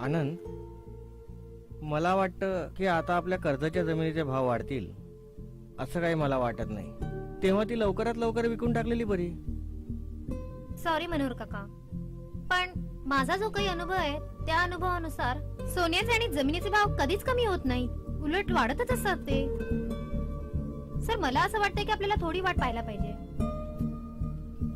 आनंद मला वाटतं की आता आपल्या कर्जाच्या जमिनीचे भाव वाढतील असं काही मला वाटत नाही. तेव्हा ती लवकरात लवकर विकून टाकलेली बरी. सॉरी मनोहर काका. पण माझा जो काही अनुभव आहे त्या अनुभवानुसार सोन्याचे आणि जमिनीचे भाव कधीच कमी होत नाही. उलट वाढतच असतात ते. सर मला असं वाटतं की आपल्याला थोडी वाट पाहायला पाहिजे.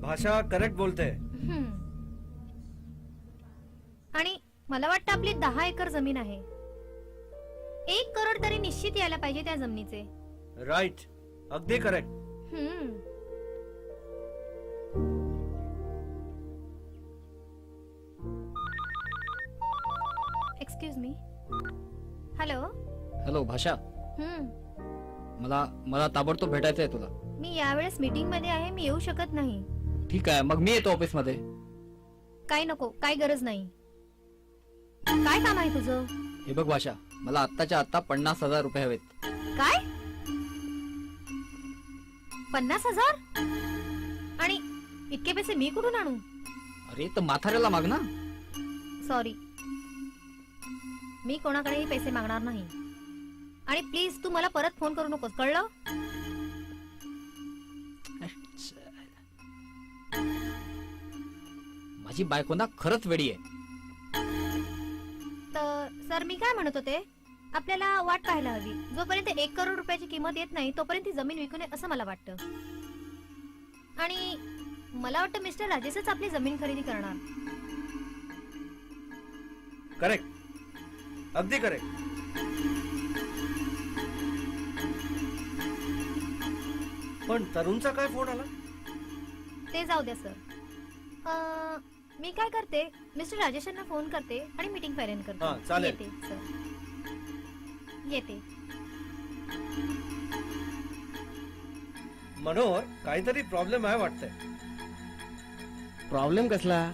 भाषा करेक्ट बोलते. हम्म. आणि मला वाटतं आपली दहा एकर जमीन आहे. एक करोड तरी निश्चित यायला पाहिजे त्या जमिनीचे. राईट अगदी करेक्ट हम्म. एक्सक्यूज मी हॅलो हॅलो भाषा. हम्म. मला मला ताबडतोब भेटायचं आहे तुला. मी यावेळेस मीटिंगमध्ये आहे मी येऊ शकत नाही. ठीक आहे मग मी येतो ऑफिसमध्ये. काय नको काय गरज नाही. काय काम आहे तुझं? हे बघ भाषा मला आत्ताच्या आत्ता पन्नास हजार रुपये हवेत. काय? पन्नास हजार? आणि इतके पैसे मी कुठून आणू? अरे तर म्हाताऱ्याला माग ना. सॉरी मी कोणाकडेही पैसे मागणार नाही. आणि प्लीज तू मला परत फोन करू नकोस कळलं? माझी बायको ना खरंच वेडी आहे. तर सर मी काय म्हणत होते? आपल्याला वाट पाहायला हवी. जोपर्यंत एक करोड रुपयाची किंमत येत नाही तोपर्यंत ती जमीन विकू नये असं मला वाटतं. आणि मला वाटतं मिस्टर राजेशच आपली जमीन खरेदी करणार. करेक्ट अगदी करेक्ट पण तरुणचा काय फोन आला? ते जाऊ द्या सर. अं, मी काय करते? मिस्टर राजेशांना फोन करते आणि मीटिंग करते. हा, चालेल. येते सर. येते. मनोहर काहीतरी प्रॉब्लेम आहे वाटतंय. प्रॉब्लेम कसला?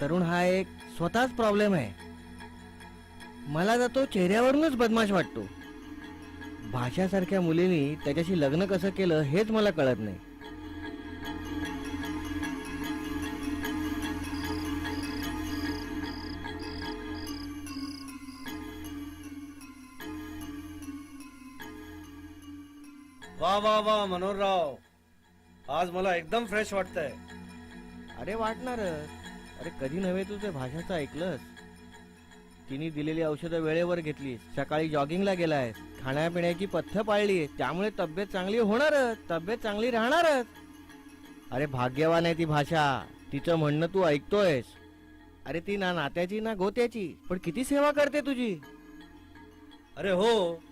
तरुण हा एक स्वतःच प्रॉब्लेम आहे. मला तर तो चेहऱ्यावरूनच बदमाश वाटतो. भाषासारख्या मुलीने त्याच्याशी लग्न कसं केलं हेच मला कळत नाही. वा वा वा मनोहरराव. आज मला एकदम फ्रेश वाटतंय. अरे वाटणारच. अरे कधी नव्हे तू ते भाषाचं ऐकलंस? तिने दिलेली औषधं वेळेवर घेतलीस. सकाळी जॉगिंगला गेलायस. खाण्यापिण्याची पथ्य पाळली त्यामुळे तब्येत चांगली होणारच. तब्येत चांगली राहणारच. अरे भाग्यवान आहे ती भाषा. तिचं म्हणणं तू ऐकतोयस. अरे ती ना नात्याची ना गोत्याची. पण किती सेवा करते तुझी? अरे हो.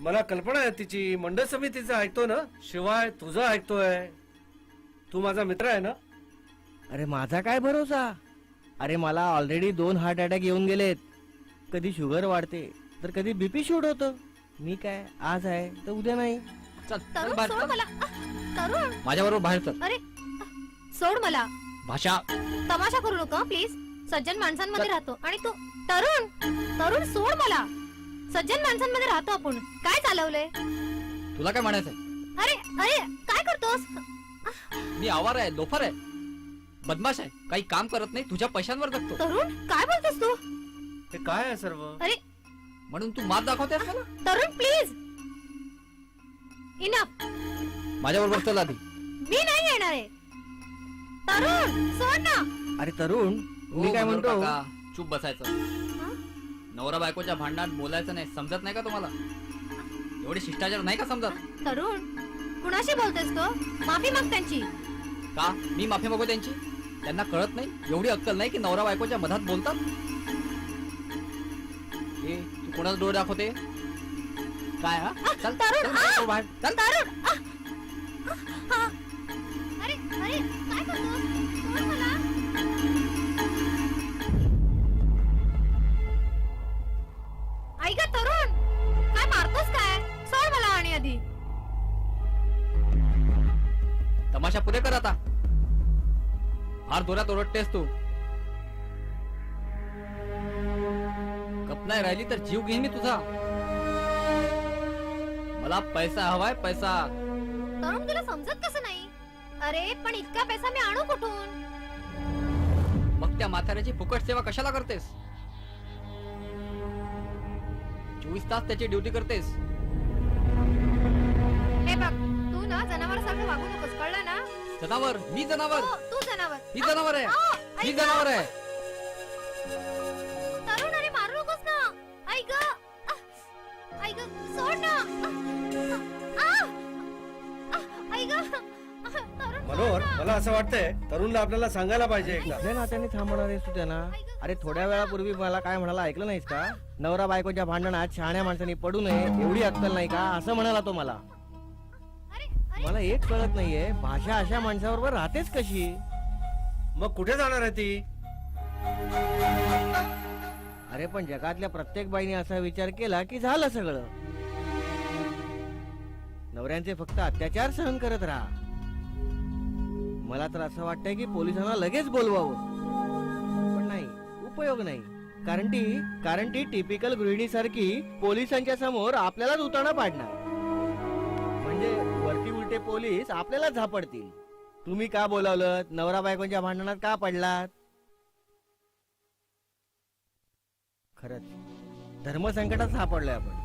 मला कल्पना आहे तिची मंडळ समितीचं ऐकतो ना? शिवाय तुझं ऐकतोय. तू माझा मित्र आहे ना? अरे माझा काय भरोसा? अरे मला ऑलरेडी दोन हार्ट अटॅक येऊन गेलेत. कधी शुगर वाढते तर कधी बीपी शूट होतं. मी काय आज आहे तर उद्या नाही. चल चल तरुण बाहेर सोड चल. मला. आह, तरुण. माझ्या बरोबर बाहेर चल. अरे आह, सोड मला. भाषा. तमाशा करू नका प्लीज सज्जन माणसांमध्ये. राहतो. आणि तू तरुण तरुण सोड मला. सज्जन माणसांमध्ये राहतो आपण. काय चालवलंय? तुला काय म्हणायचंय? अरे अरे काय करतोस? मी आवार आहे लोफर आहे. बदमाश आहे काही काम करत नाही तुझ्या पैशांवर जगतो. तरुण काय बोलतोस तू? हे काय आहे सर्व? अरे म्हणून तू मात दाखवतेस मला तरुण प्लीज इनफ माझ्या बरोबर चल आधी मी नाही येणार आहे. तरुण सोड ना. अरे तरुण हो, मी काय म्हणतो? चूप बसायचं? नवरा बायकोच्या भांडणात बोलायचं नाही समजत नाही का तुम्हाला? एवढी शिष्टाचार नाही का समजत? तरुण कुणाशी बोलतेस तो? माफी माग त्यांची. का? मी माफी मागू त्यांची? त्यांना कळत नाही? एवढी अक्कल नाही की नवरा बायकोच्या मधात बोलतात? ए तू कोणाला डोळे दाखवते? काय हा? चल तरुण, चल बाहेर चल. तरुण! अरे अरे काय करतोस? तमाशा पुरे कर आता. फार जोरात ओरडतेस तू. कप नाही राहिली तर जीव घेईन मी तुझा. मला पैसा हवाय पैसा. तरुण तुला समजत कसं नाही? अरे पण इतका पैसा मी आणू कुठून? मग त्या म्हाताऱ्याची फुकट सेवा कशाला करतेस? चोवीस तास त्याची ड्युटी करतेस. ना जनावरासारखं वागू नकोस कळलं ना? जनावर मी जनावर. हो, तू जनावर. मी जनावर आहे. हो, मी ऐक. जनावर ना. आहे. तरुण अरे मारू नकोस ना. ऐक. आ, ऐक सोड ना. आ, आ, आ, ऐक. तरुण, मनोहर ना. मला असं वाटतंय तरुणला आपल्याला सांगायला पाहिजे एकदा. कुठल्या नात्याने थांबवणार आहेस तू त्यांना. अरे थोड्या वेळापूर्वी मला काय म्हणाला ऐकलं नाहीस का? नवरा बायकोच्या भांडणात शहाण्या माणसांनी पडू नये एवढी अक्कल नाही का? असं म्हणाला तो मला. मला एक कळत नाहीये भाषा अशा माणसाबरोबर राहतेच कशी? मग कुठे जाणार आहे ती? अरे पण जगातल्या प्रत्येक बाईने असा विचार केला की झालं सगळं. नवऱ्यांचे फक्त अत्याचार सहन करत राहा. मला तर असं वाटतंय की पोलिसांना लगेच बोलवावं. पण नाही उपयोग नाही. कारण ती कारण ती टिपिकल गृहिणीसारखी पोलिसांच्या समोर आपल्यालाच उताना पाडणार. उलटे पोलीस आपल्याला झापडतील. तुम्ही का बोलावलं नवरा बायकोच्या भांडणात का पडलात? खरंच धर्मसंकटात सापडलोय आपण.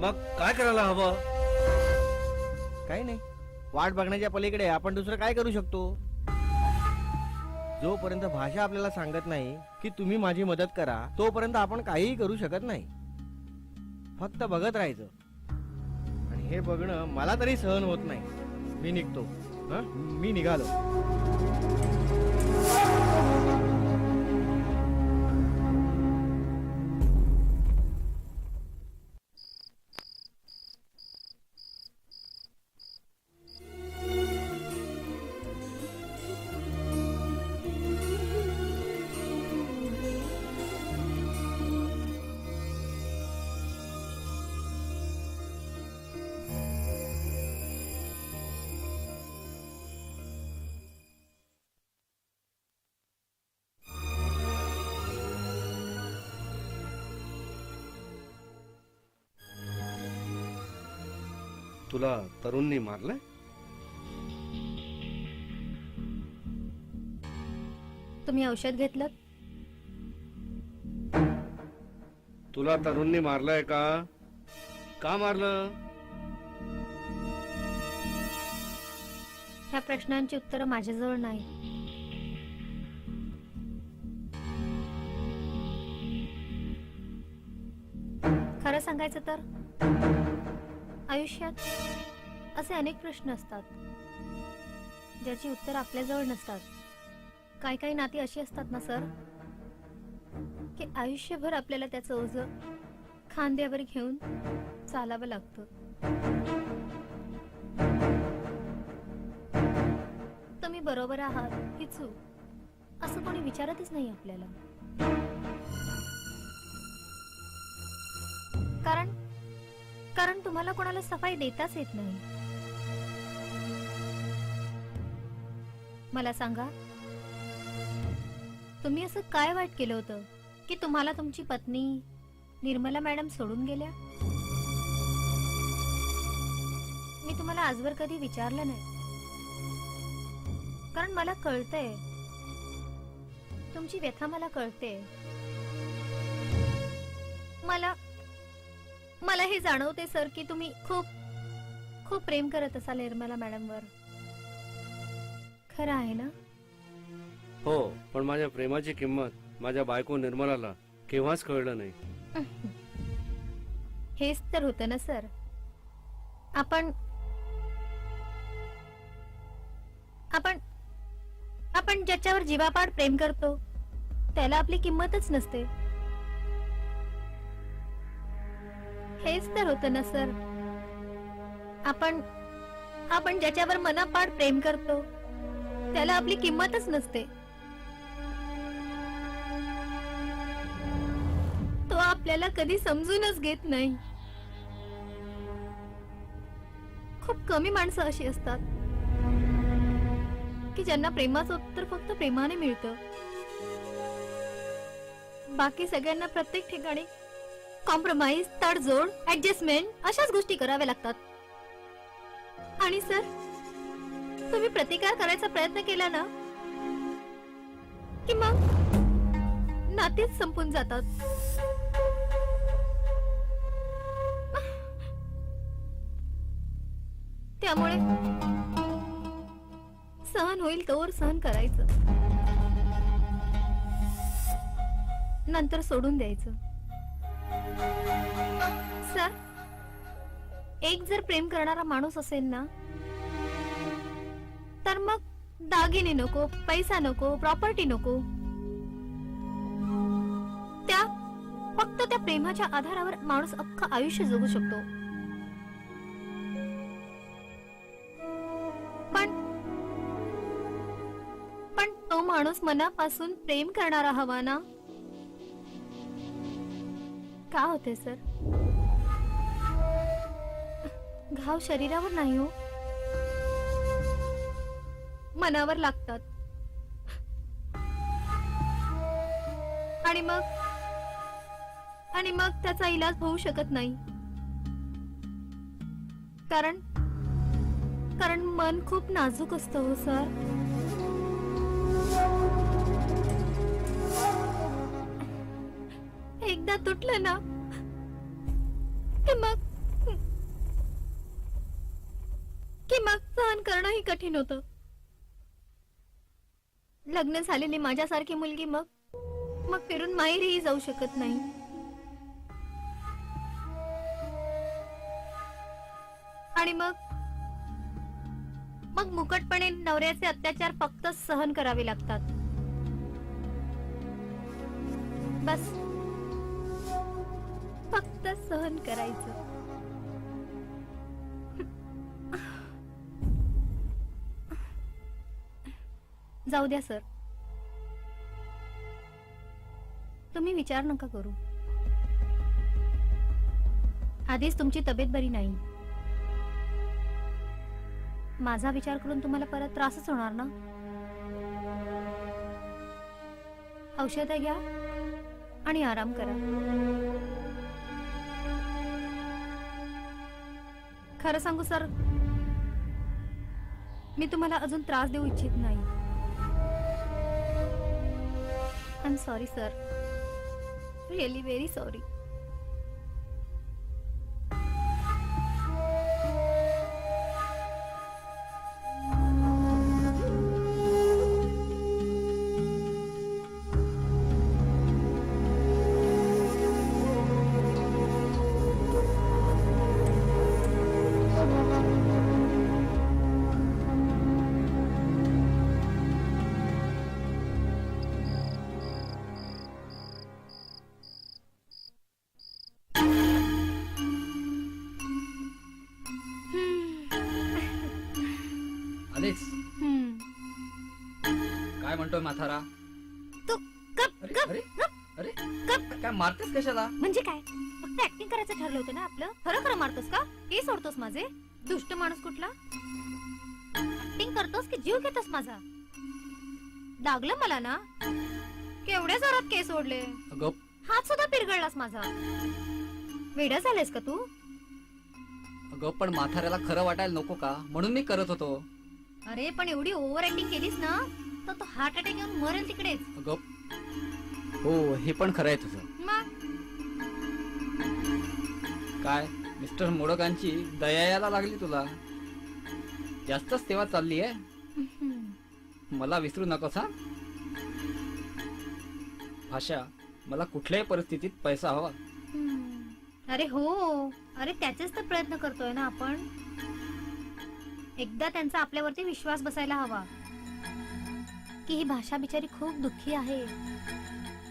मग काय करायला हवं? काही नाही. वाट बघण्याच्या पलीकडे आपण दुसरं काय करू शकतो? जोपर्यंत भाषा आपल्याला सांगत नाही की तुम्ही माझी मदत करा तोपर्यंत आपण काहीही करू शकत नाही. फक्त बघत राहायचं. हे बघणं मला तरी सहन होत नाही. मी निघतो. हं? मी निघालो. तुला तरुणनी मारलंय? तुम्ही औषध घेतलं? तुला तरुणनी मारलंय का? का मारलं? ह्या प्रश्नांची उत्तरं माझ्याजवळ नाही. खरं सांगायचं तर? आयुष्यात असे अनेक प्रश्न असतात ज्याची उत्तर आपल्याजवळ नसतात. काही काही नाती अशी असतात ना सर? की आयुष्यभर आपल्याला त्याचं ओझ खांद्यावर घेऊन चालावं लागतं. तुम्ही बरोबर आहात की चूक. असं कोणी विचारतच नाही आपल्याला. कारण कारण तुम्हाला कोणाला सफाई देताच येत नाही. मला सांगा तुम्ही असं काय वाईट केलं होतं की तुम्हाला तुमची पत्नी निर्मला मॅडम सोडून गेल्या? मी तुम्हाला आजवर कधी विचारलं नाही. कारण मला कळतंय तुमची व्यथा मला कळते. मला मला हे जाणवते सर की तुम्ही खूप खूप प्रेम करत असाल निर्मला मॅडमवर. खरं आहे ना? हो पण माझ्या प्रेमाची किंमत माझ्या बायको निर्मलाला केव्हाच कळलं नाही. हेच तर होतं ना सर. आपण आपण आपण ज्याच्यावर जीवापाड प्रेम करतो त्याला आपली किंमतच नसते. हेच तर होतं ना सर. आपण आपण ज्याच्यावर मनापाड प्रेम करतो त्याला आपली किंमतच नसते. तो आपल्याला कधी समजूनच घेत नाही. खूप कमी माणसं अशी असतात की ज्यांना प्रेमाचं उत्तर फक्त प्रेमाने मिळतं. बाकी सगळ्यांना प्रत्येक ठिकाणी कॉम्प्रोमाइज तडजोड ऍडजस्टमेंट अशाच गोष्टी कराव्या लागतात. आणि सर तुम्ही प्रतिकार करायचा प्रयत्न केला ना की मग नातेच संपून जातात. त्यामुळे सहन होईल तोवर सहन करायचं. नंतर सोडून द्यायचं. सर एक जर प्रेम करणारा माणूस असेल ना तर मग दागिने नको पैसा नको प्रॉपर्टी नको. त्या फक्त त्या प्रेमाच्या आधारावर माणूस अख्खं आयुष्य जगू शकतो. पण पण तो माणूस मनापासून प्रेम करणारा हवा ना? का होते सर? घाव शरीरावर नाही हो. मनावर लागतात. आणि मग? आणि मग त्याचा इलाज होऊ शकत नाही. कारण कारण मन खूप नाजूक असतं हो सर. एकदा तुटलं ना मग कि मग सहन करणंही कठीण होतं. लग्न झालेली माझ्यासारखी मुलगी मग मग फिरून माहेरही जाऊ शकत नाही. आणि मग मग मुकटपणे नवऱ्याचे अत्याचार फक्त सहन करावे लागतात. बस. सहन करायचं. जाऊ द्या सर. तुम्ही विचार नका करू. आधीच तुमची तब्येत बरी नाही. माझा विचार करून तुम्हाला परत त्रासच होणार ना? औषधं घ्या आणि आराम करा. खरं सांगू सर? मी तुम्हाला अजून त्रास देऊ इच्छित नाही. I am sorry sir really very sorry काय म्हणतोय म्हातारा? तू अरे गप अरे अरे गप काय मारतेस कशाला? म्हणजे काय? फक्त ऍक्टिंग करायचं ठरलं होतं ना आपलं? खरं खरं मारतोस का? हे सोडतोस माझे? दुष्ट माणूस कुठला? ऍक्टिंग करतोस की जीव घेतोस माझा? लागलं मला ना? केवढ्या जोरात केस ओढले? अगं हात सुद्धा पिरगळलास माझा. वेडा झालेस का तू? अगं पण म्हाताऱ्याला खरं वाटायला नको का? म्हणून मी करत होतो. अरे पण एवढी ओव्हर ऍक्टिंग केलीस ना? तर तो हार्ट अटॅक येऊन मरेल तिकडेच. अगं हो हे पण खरं आहे तुझं. मग? काय मिस्टर मोडकांची दया यायला लागली तुला? जास्तच तेव्हा चालली आहे. मला विसरू नकोस हा? भाषा मला कुठल्याही परिस्थितीत पैसा हवा. हम्म. अरे हो अरे त्याचेच तर प्रयत्न करतोय ना आपण. एकदा त्यांचा आपल्यावरती विश्वास बसायला हवा. की ही भाषा बिचारी खूप दुःखी आहे.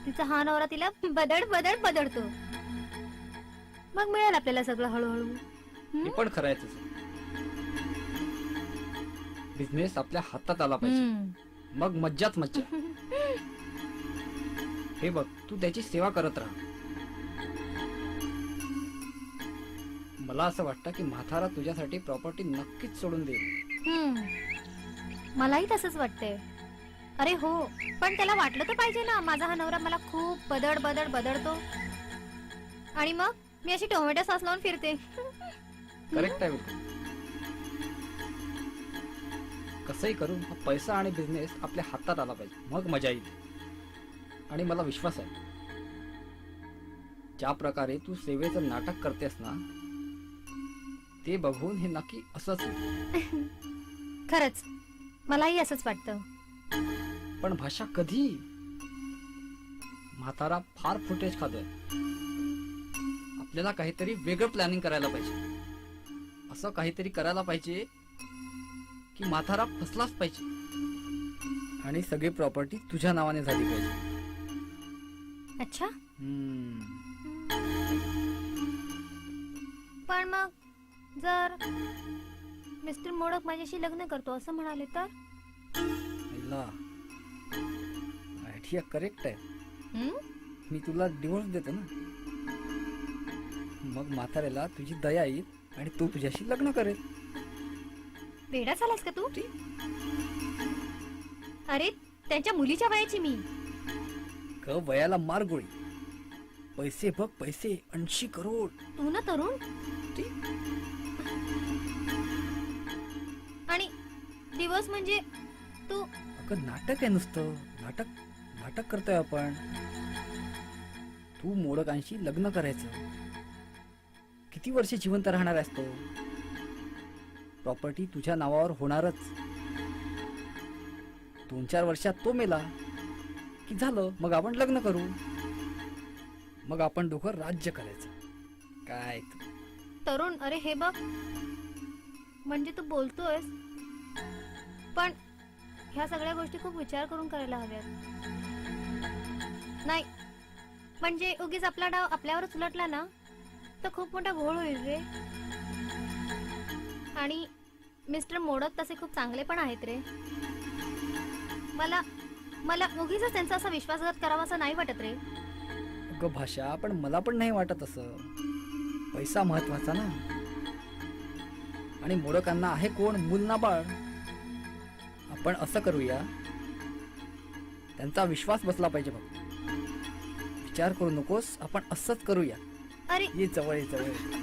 तिचा हा नवरा तिला बदड बदड बदडतो. मग मिळेल आपल्याला सगळं हळूहळू. हे पण खरं आहे तुझं. बिझनेस आपल्या हातात आला पाहिजे. हम्म. मग मज्जाच मज्जा. हे बघ तू त्याची सेवा करत राहा. मला असं वाटतं की म्हातारा तुझ्यासाठी प्रॉपर्टी नक्कीच सोडून देईल. हम्म. मलाही तसंच वाटतंय. अरे हो पण त्याला वाटलं तर पाहिजे ना. माझा हा नवरा मला खूप बदड बदड बदडतो. आणि मग? मी अशी टोमॅटो सॉस लावून फिरते. करेक्ट आहे बिलकुल कसंही करून हा पैसा आणि बिझनेस आपल्या हातात आला पाहिजे. मग मजा येईल. आणि मला विश्वास आहे. ज्या प्रकारे तू सेवेचं नाटक करतेस ना ते बघून हे नक्की असंच होईल. खरंच. मलाही असंच वाटतं. पण भाषा कधी? म्हातारा फार फुटेज खातोय. आपल्याला काहीतरी वेगळं प्लॅनिंग करायला पाहिजे. असं काहीतरी करायला पाहिजे की म्हातारा फसलाच पाहिजे. आणि सगळी प्रॉपर्टी तुझ्या नावाने झाली पाहिजे. अच्छा? हम्म. पण मग जर मिस्टर मोडक माझ्याशी लग्न करतो असं म्हणाले तर? आईला आयडिया करेक्ट आहे. हं? मी तुला डिवोर्स देतो ना. मग म्हाताऱ्याला तुझी दया येईल आणि तो तुझ्याशी लग्न करेल. वेडा झालास का तू? अरे त्यांच्या मुलीच्या वयाची मी. ग वयाला मार गोळी. पैसे बघ पैसे ऐंशी करोड. तू ना तरुण. ती? आणि दिवस म्हणजे तू अगं नाटक आहे नुसतं. नाटक नाटक करतोय आपण. तू मोडकांशी लग्न करायचं. किती वर्ष जिवंत राहणार आहेस तो? प्रॉपर्टी तुझ्या नावावर होणारच. दोन चार वर्षात तो मेला. की झालं मग आपण लग्न करू? मग आपण दोघं राज्य करायचं. काय तरुण अरे हे बघ. म्हणजे तू बोलतोयस. पण ह्या सगळ्या गोष्टी खूप विचार करून करायला हव्यात. नाही म्हणजे उगीच आपला डाव आपल्यावरच उलटला ना तर खूप मोठा घोळ होईल रे. आणि मिस्टर मोडक तसे खूप चांगले पण आहेत रे. मला मला उगीच त्यांचा असा विश्वासघात करावा असं नाही वाटत रे. अगं भाषा पण मला पण नाही वाटत असं. पैसा महत्त्वाचा ना. आणि मोडकांना आहे कोण? मूल ना बाळ आपण असं करूया त्यांचा विश्वास बसला पाहिजे बघ. विचार करू नकोस आपण असंच करूया. अरे. ये जवळ ये जवळ.